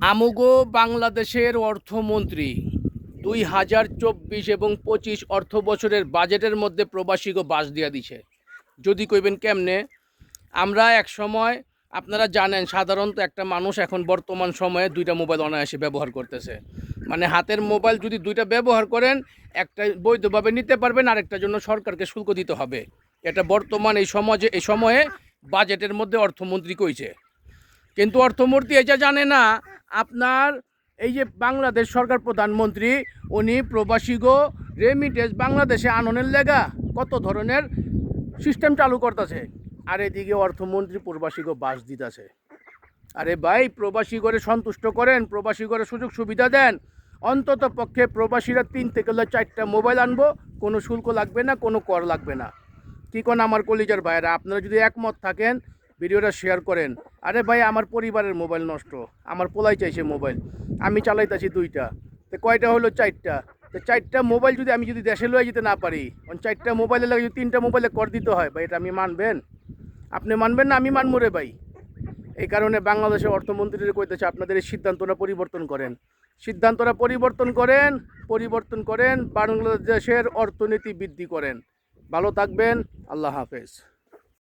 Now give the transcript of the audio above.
আমুগো বাংলাদেশের অর্থমন্ত্রী। দুই হাজার চব্বিশ এবং পঁচিশ অর্থ বছরের বাজেটের মধ্যে প্রবাসীকে বাস দিয়া দিছে। যদি কইবেন কেমনে? আমরা এক সময়, আপনারা জানেন, সাধারণত একটা মানুষ এখন বর্তমান সময়ে দুইটা মোবাইল অনায়াসে ব্যবহার করতেছে। মানে হাতের মোবাইল যদি দুইটা ব্যবহার করেন, একটা বৈধভাবে নিতে পারবেন আরেকটার জন্য সরকারকে শুল্ক দিতে হবে। এটা বর্তমান এই সমাজে, এই সময়ে বাজেটের মধ্যে অর্থমন্ত্রী কইছে। কিন্তু অর্থমন্ত্রী এটা জানে না। আপনার এই যে বাংলাদেশ সরকার প্রধানমন্ত্রী, উনি প্রবাসীগো রেমিটেন্স বাংলাদেশে আননের লেগা কত ধরনের সিস্টেম চালু করতেছে। আর এদিকে অর্থমন্ত্রী প্রবাসীগো বাস দিতেছে। আরে ভাই, প্রবাসী করে সন্তুষ্ট করেন, প্রবাসী করে সুযোগ সুবিধা দেন। অন্তত পক্ষে প্রবাসীরা তিন থেকে চারটা মোবাইল আনব, কোনো শুল্ক লাগবে না, কোনো কর লাগবে না। কি কোন আমার কলিজার ভাইরা আপনারা যদি একমত থাকেন ভিডিওটা শেয়ার করেন। আরে ভাই, আমার পরিবারের মোবাইল নষ্ট। আমার পোলাই চাইছে মোবাইল আমি চালাইতেছি দুইটা। তো কয়টা হলো চারটা? তো চারটা মোবাইল যদি আমি যদি দেশে লয়ে যেতে না পারি কারণ চারটা মোবাইলে লাগে যদি তিনটা মোবাইলে কর দিতে হয়, ভাই, এটা আমি মানবেন? আপনি মানবেন না, আমি মানবো রে ভাই। এই কারণে বাংলাদেশের অর্থমন্ত্রীরা কইতেছে, আপনাদের এই সিদ্ধান্তটা পরিবর্তন করেন। সিদ্ধান্তটা পরিবর্তন করেন পরিবর্তন করেন, বাংলাদেশের অর্থনীতি বৃদ্ধি করেন। ভালো থাকবেন, আল্লাহ হাফেজ।